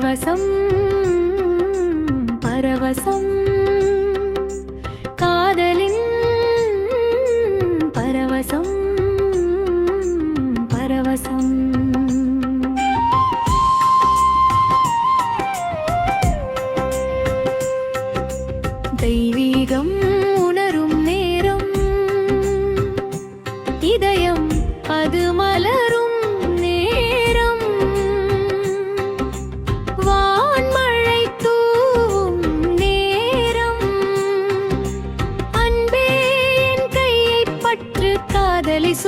परवसं परवसं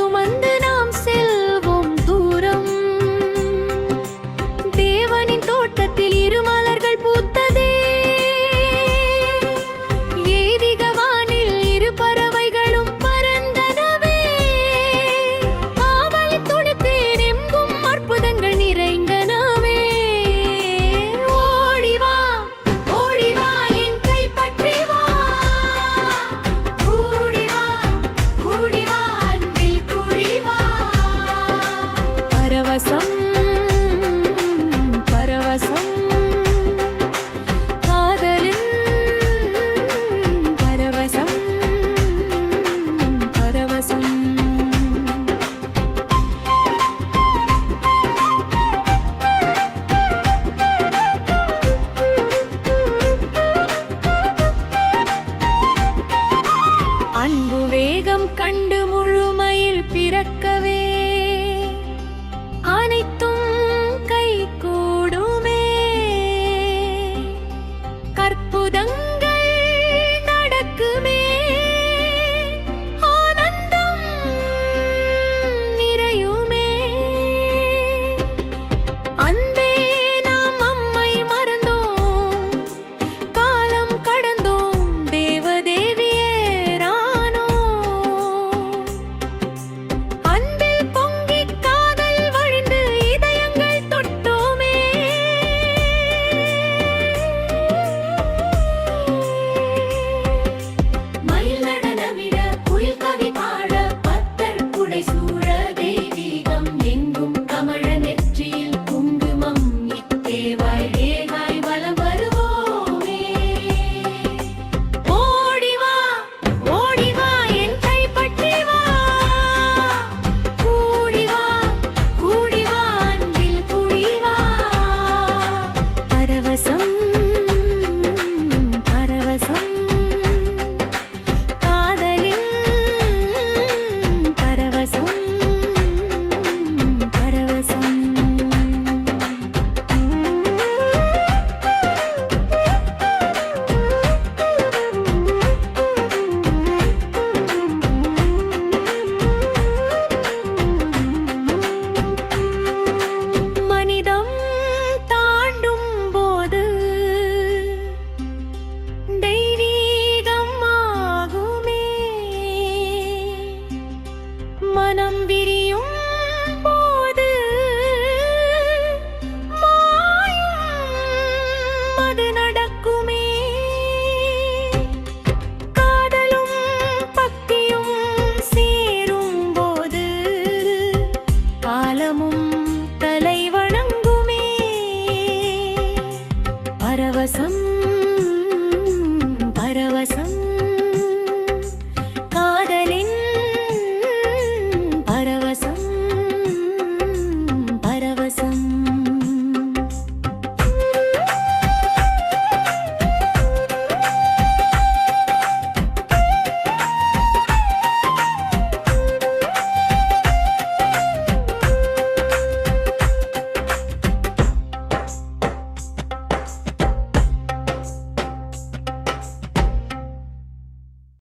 சுமந்து பிறக்கவே. அனைத்தும் கை கூடுமே கற்புதங்கள் வானம் விரியும் போது அது நடக்குமே. காதலும் பக்தியும் சேரும் போது காலமும் தலை வணங்குமே. பரவசம் பரவசம்.